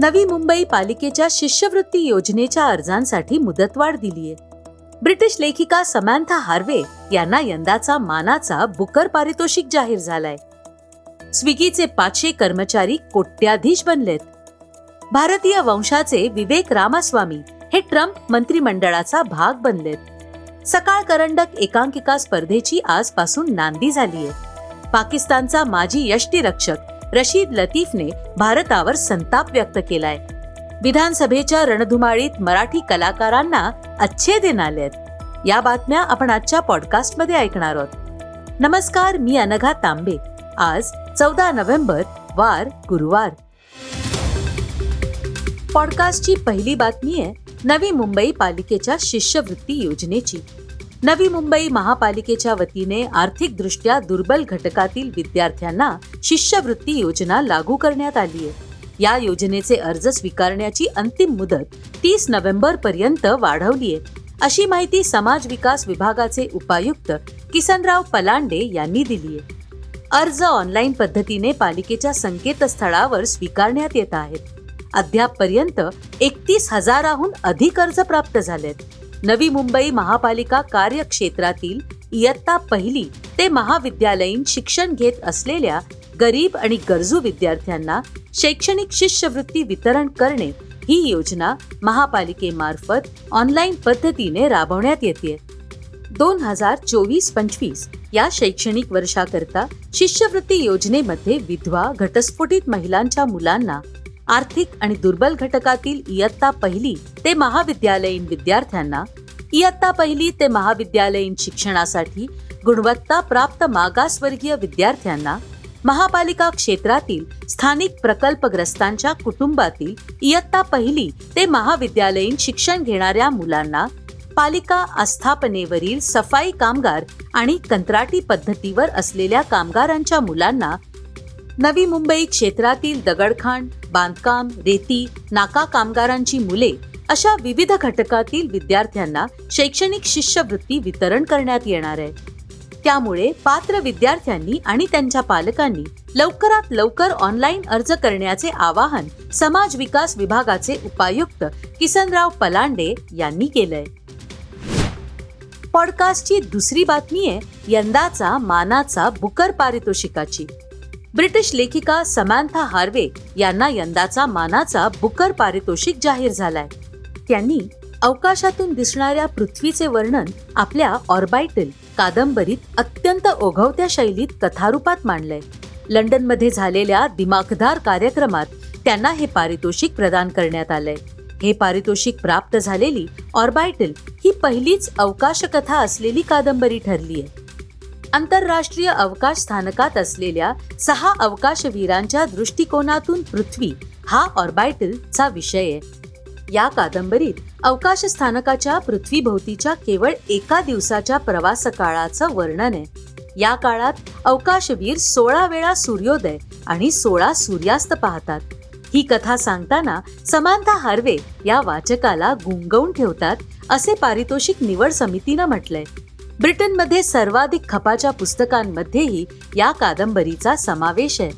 नवी मुंबई पालिकेच्या शिष्यवृत्ती योजनेच्या अर्जांसाठी मुदतवाढ दिलीये. ब्रिटिश लेखिका समांथा हार्वे यांना यंदाचा मानाचा बुकर पारितोषिक जाहीर झालाय. स्विगीचे पाचशे कर्मचारी कोट्याधीश बनलेत. भारतीय वंशाचे विवेक रामास्वामी हे ट्रम्प मंत्रिमंडळाचा भाग बनलेत. सकाळ करंडक एकांकिका स्पर्धेची आजपासून नांदी झालीय. पाकिस्तानचा माजी यष्टीरक्षक रशीद लतीफने भारतावर संताप व्यक्त केलाय. विधानसभेच्या रणधुमाळीत मराठी कलाकारांना अच्छे दिन आलेत या बातम्या आपण आजच्या पॉडकास्टमध्ये ऐकणार आहोत. नमस्कार मी अनघा तांबे. आज चौदा नोव्हेंबर वार गुरुवार. पॉडकास्टची पहिली बातमी आहे नवी मुंबई पालिकेच्या शिष्यवृत्ती योजनेची. नवी मुंबई महापालिकेच्या वतीने आर्थिकदृष्ट्या दुर्बल घटकातील विद्यार्थ्यांना शिष्यवृत्ती योजना लागू करण्यात आली आहे. या योजनेचे अर्ज स्वीकारण्याची अंतिम मुदत तीस नोव्हेंबर पर्यंत वाढवली आहे. अशी माहिती समाज विकास विभागाचे उपायुक्त किसनराव पलांडे यांनी दिली आहे. अर्ज ऑनलाईन पद्धतीने पालिकेच्या संकेतस्थळावर स्वीकारण्यात येत आहेत. अद्यापपर्यंत एकतीस हजाराहून अधिक अर्ज प्राप्त झालेत. नवी मुंबई महापालिका कार्यक्षेत्रातील इयत्ता पहिली ते महाविद्यालयीन शिक्षण घेत असलेल्या गरीब आणि गरजू विद्यार्थ्यांना शैक्षणिक शिष्यवृत्ती वितरण करणे ही योजना महापालिकेमार्फत ऑनलाईन पद्धतीने राबवण्यात येते. दोन हजार चोवीस पंचवीस या शैक्षणिक वर्षाकरता शिष्यवृत्ती योजनेमध्ये विधवा घटस्फोटित महिलांच्या मुलांना आर्थिक आणि दुर्बल घटकातील इयत्ता पहिली ते महाविद्यालयीन विद्यार्थ्यांना इयत्ता पहिली ते महाविद्यालयीन शिक्षणासाठी गुणवत्ता प्राप्त मागासवर्गीय विद्यार्थ्यांना महापालिका क्षेत्रातील स्थानिक प्रकल्पग्रस्तांच्या कुटुंबातील इयत्ता पहिली ते महाविद्यालयीन शिक्षण घेणाऱ्या मुलांना पालिका आस्थापनेवरील सफाई कामगार आणि कंत्राटी पद्धतीवर असलेल्या कामगारांच्या मुलांना नवी मुंबई क्षेत्रातील दगडखाण बांधकाम रेती नाका कामगारांची मुले अशा विविध घटकातील विद्यार्थ्यांना शैक्षणिक शिष्यवृत्ती वितरण करण्यात येणार आहे. त्यामुळे पात्र विद्यार्थ्यांनी आणि त्यांच्या पालकांनी लवकरात लवकर ऑनलाईन अर्ज करण्याचे आवाहन समाज विकास विभागाचे उपायुक्त किसनराव पलांडे यांनी केलंय. पॉडकास्टची दुसरी बातमी आहे यंदाचा मानाचा बुकर पारितोषिकाची. ब्रिटिश लेखिका समांथा हार्वे यांना यंदाचा मानाचा बुकर पारितोषिक जाहीर झालाय. त्यांनी अवकाशातून दिसणाऱ्या पृथ्वीचे वर्णन आपल्या ऑर्बायटल कादंबरीत अत्यंत ओघवत्या शैलीत कथारूपात मांडलंय. लंडनमध्ये झालेल्या दिमाखदार कार्यक्रमात त्यांना हे पारितोषिक प्रदान करण्यात आलंय. हे पारितोषिक प्राप्त झालेली ऑर्बायटल ही पहिलीच अवकाश कथा असलेली कादंबरी ठरली आहे आंतरराष्ट्रीय अवकाश स्थानकात असलेल्या सहा अवकाशवीरांच्या दृष्टिकोनातून पृथ्वी हा ऑर्बायटलचा विषय आहे. या कादंबरीत अवकाश स्थानकाच्या पृथ्वीभोवतीच्या केवळ एका दिवसाच्या प्रवास काळाचं वर्णन आहे. या काळात अवकाशवीर सोळा वेळा सूर्योदय आणि सोळा सूर्यास्त पाहतात. ही कथा सांगताना समांथा हार्वे या वाचकाला गुंगवून ठेवतात असे पारितोषिक निवड समितीनं म्हटलंय. ब्रिटनमध्ये सर्वाधिक खपाच्या पुस्तकांमध्येही या कादंबरीचा समावेश आहे.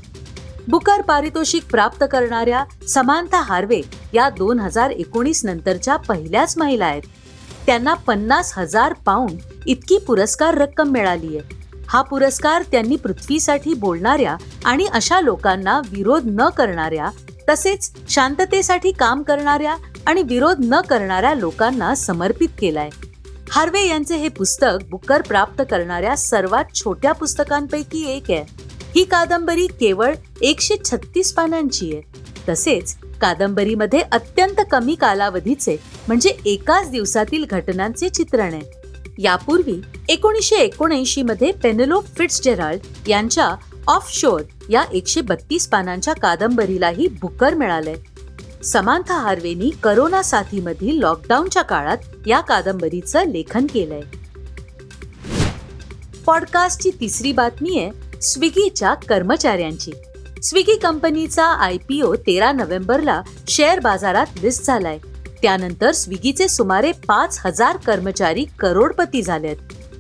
बुकर पारितोषिक प्राप्त करणाऱ्या समांथा हार्वे या दोन हजार एकोणीस नंतरच्या पहिल्याच महिला आहेत. त्यांना पन्नास हजार पाऊंड इतकी पुरस्कार रक्कम मिळाली आहे. हा पुरस्कार त्यांनी पृथ्वीसाठी बोलणाऱ्या आणि अशा लोकांना विरोध न करणाऱ्या तसेच शांततेसाठी काम करणाऱ्या आणि विरोध न करणाऱ्या लोकांना समर्पित केलाय. हार्वे यांचे हे पुस्तक बुकर प्राप्त करणाऱ्या सर्वात छोट्या पुस्तकांपैकी एक आहे. ही कादंबरी केवळ एकशे छत्तीस पानांची आहे. तसेच कादंबरीमध्ये अत्यंत कमी कालावधीचे म्हणजे एकाच दिवसातील घटनांचे चित्रण आहे. यापूर्वी एकोणीसशे एकोणऐंशी मध्ये पेनेलोप फिट्सजेराल्ड यांच्या ऑफ शोर या एकशे बत्तीस पानांच्या कादंबरीलाही बुकर मिळालंय. समांथा हार्वेनी करोना साथीमधील लॉकडाऊनच्या काळात या कादंबरीचं लेखन केलंय. पॉडकास्टची तिसरी बातमी आहे स्विगीच्या कर्मचाऱ्यांची. स्विगी कंपनीचा आय पी ओ तेरा नोव्हेंबरला शेअर बाजारात लिस्ट झालाय. त्यानंतर स्विगीचे सुमारे पाच हजार कर्मचारी करोडपती झालेत.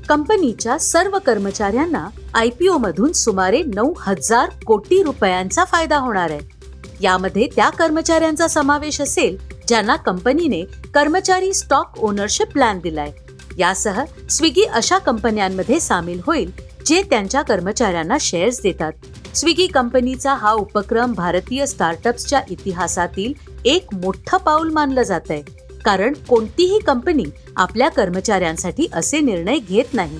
कंपनीच्या सर्व कर्मचाऱ्यांना आय पी ओ मधून सुमारे नऊ हजार कोटी रुपयांचा फायदा होणार आहे. यामध्ये त्या कर्मचाऱ्यांचा समावेश असेल ज्यांना कंपनीने कर्मचारी स्टॉक ओनरशिप प्लॅन दिलाय. यासह स्विगी अशा कंपन्यांमध्ये सामील होईल जे त्यांच्या कर्मचाऱ्यांना शेअर्स देतात. स्विगी कंपनीचा हा उपक्रम भारतीय स्टार्टअप्सच्या इतिहासातील एक मोठं पाऊल मानलं जात आहे कारण कोणतीही कंपनी आपल्या कर्मचाऱ्यांसाठी असे निर्णय घेत नाही.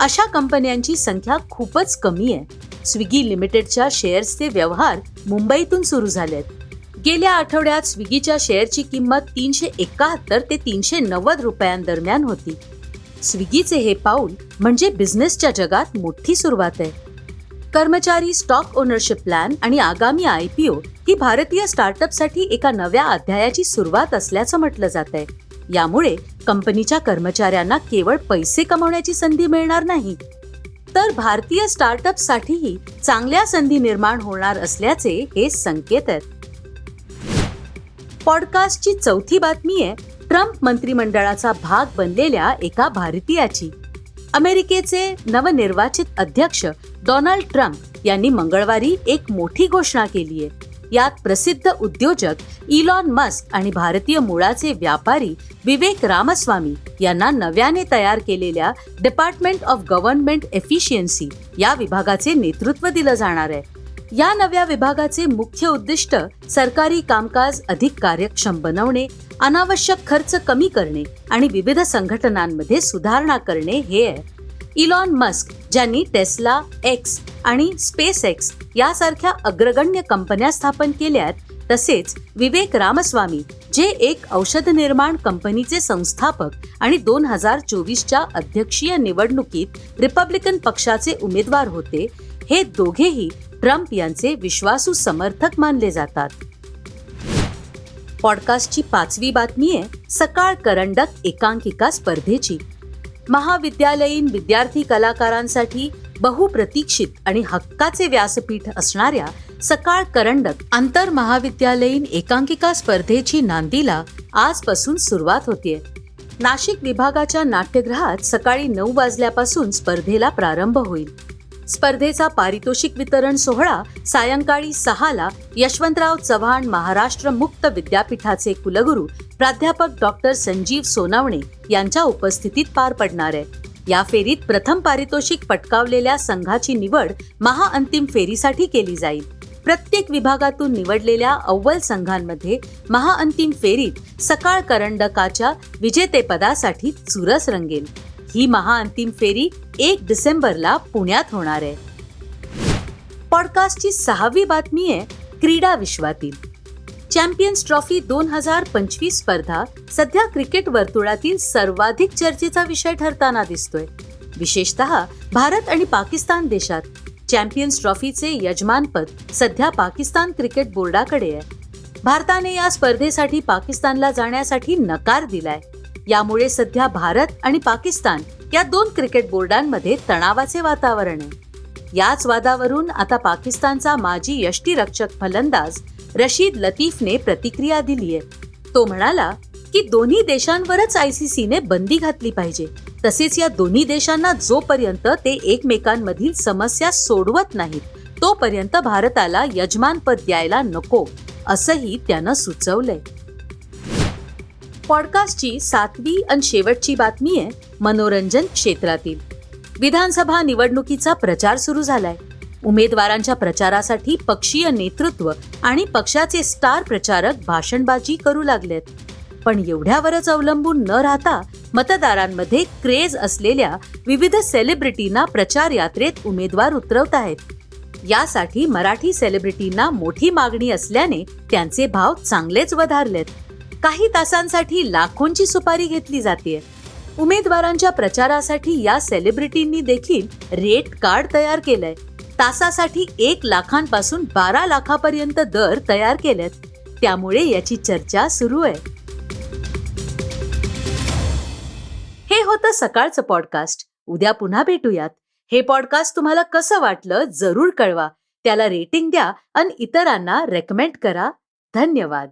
अशा कंपन्यांची संख्या खूपच कमी आहे. स्विगी लिमिटेडच्या शेअर्सचे व्यवहार मुंबईतून सुरू झालेत. गेल्या आठवड्यात स्विगीच्या शेअरची किंमत तीनशे एकाहत्तर ते तीनशे नव्वद रुपयांदरम्यान होती. स्विगीचे हे पाऊल म्हणजे बिझनेसच्या जगात मोठी सुरुवात आहे. कर्मचारी स्टॉक ओनरशिप प्लॅन आणि आगामी आय पी ओ ही भारतीय स्टार्टअपसाठी एका नव्या अध्यायाची सुरुवात असल्याचं म्हटलं जात आहे यामुळे कंपनीच्या कर्मचाऱ्यांना केवळ पैसे कमवण्याची संधी मिळणार नाही. तर भारतीय स्टार्टअपसाठीही चांगल्या संधी निर्माण होणार असल्याचे हे संकेत आहेत. पॉडकास्टची चौथी बातमी आहे ट्रम्प मंत्रिमंडळाचा भाग बनलेल्या एका भारतीयाची. अमेरिकेचे नवनिर्वाचित अध्यक्ष डोनाल्ड ट्रम्प यांनी मंगळवारी एक मोठी घोषणा केली आहे. यात प्रसिद्ध उद्योजक इलॉन मस्क आणि भारतीय मुळाचे व्यापारी विवेक रामस्वामी यांना नव्याने तयार केलेल्या डिपार्टमेंट ऑफ गव्हर्नमेंट एफिशियन्सी या विभागाचे नेतृत्व दिलं जाणार आहे. या नव्या विभागाचे मुख्य उद्दिष्ट सरकारी कामकाज अधिक कार्यक्षम बनवणे अनावश्यक खर्च कमी करणे आणि विविध संघटनांमध्ये सुधारणा करणे हे आहे. इलॉन मस्क ज्यांनी टेस्ला एक्स आणि स्पेस एक्स यासारख्या अग्रगण्य कंपन्या स्थापन केल्यात तसेच विवेक रामस्वामी जे एक औषध निर्माण कंपनीचे संस्थापक आणि दोन हजार चोवीसच्या अध्यक्षीय निवडणुकीत रिपब्लिकन पक्षाचे उमेदवार होते हे दोघेही ट्रम्प यांचे विश्वासू समर्थक मानले जातात. पॉडकास्टची पाचवी बातमी आहे सकाळ करंडक एकांकिका स्पर्धेची. महाविद्यालयीन विद्यार्थी कलाकारांसाठी बहुप्रतीक्षित आणि हक्काचे व्यासपीठ असणाऱ्या सकाळ करंडक आंतर महाविद्यालयीन एकांकिका स्पर्धेची नांदीला आजपासून सुरुवात होतीये. नाशिक विभागाच्या नाट्यगृहात सकाळी नऊ वाजल्यापासून स्पर्धेला प्रारंभ होईल. स्पर्धेचा पारितोषिक वितरण सोहळा सायंकाळी सहाला यशवंतराव चव्हाण महाराष्ट्र मुक्त विद्यापीठाचे कुलगुरू प्राध्यापक डॉक्टर संजीव सोनावणे यांच्या उपस्थितीत पार पडणार आहे. या फेरीत प्रथम पारितोषिक पटकावलेल्या संघाची निवड महाअंतिम फेरीसाठी केली जाईल. प्रत्येक विभागातून निवडलेल्या अव्वल संघांमध्ये महाअंतिम फेरीत सकाळ करंडकाच्या विजेतेपदासाठी चुरस रंगेल. ही महाअंतिम फेरी एक डिसेंबरला पुण्यात होणार आहे. पॉडकास्टची सहावी बातमी आहे क्रीडा विश्वातील. चॅम्पियन्स ट्रॉफी दोन हजार पंचवीस स्पर्धा सध्या क्रिकेट वर्तुळातील सर्वाधिक चर्चेचा विषय ठरताना दिसतोय. विशेषतः भारत आणि पाकिस्तान देशात. चॅम्पियन्स ट्रॉफीचे यजमानपद सध्या पाकिस्तान क्रिकेट बोर्डाकडे आहे. भारताने या स्पर्धेसाठी पाकिस्तानला जाण्यासाठी नकार दिलाय. यामुळे सध्या भारत आणि पाकिस्तान या दोन क्रिकेट बोर्डांमध्ये तणावाचे वातावरण आहे. याच वादावरून आता पाकिस्तानचा माजी यष्टीरक्षक फलंदाज रशीद लतीफने प्रतिक्रिया दिली आहे. तो म्हणाला की दोन्ही देशांवरच आयसीसीने बंदी घातली पाहिजे. तसेच या दोन्ही देशांना जोपर्यंत ते एकमेकांमधील समस्या सोडवत नाहीत तोपर्यंत भारताला यजमानपद द्यायला नको असंही त्यानं सुचवलंय. पॉडकास्टची सातवी आणि शेवटची बातमी आहे मनोरंजन क्षेत्रातील. विधानसभा निवडणुकीचा प्रचार सुरू झालाय. उमेदवारांच्या प्रचारासाठी पक्षीय नेतृत्व आणि पक्षाचे स्टार प्रचारक भाषणबाजी करू लागलेत. पण एवढ्यावरच अवलंबून न राहता मतदारांमध्ये क्रेज असलेल्या विविध सेलिब्रिटींना प्रचार यात्रेत उमेदवार उतरवत आहेत. यासाठी मराठी सेलिब्रिटींना मोठी मागणी असल्याने त्यांचे भाव चांगलेच वधारलेत. काही तासांसाठी लाखोंची सुपारी घेतली जाते उमेदवारांच्या प्रचारासाठी या सेलिब्रिटींनी देखील रेट कार्ड तयार केलंय. तासासाठी एक लाखांपासून बारा लाखापर्यंत दर तयार केलेत. त्यामुळे याची चर्चा सुरू आहे. हे होतं सकाळचं पॉडकास्ट उद्या पुन्हा भेटूयात. हे पॉडकास्ट तुम्हाला कसं वाटलं जरूर कळवा. त्याला रेटिंग द्या आणि इतरांना रेकमेंड करा. धन्यवाद.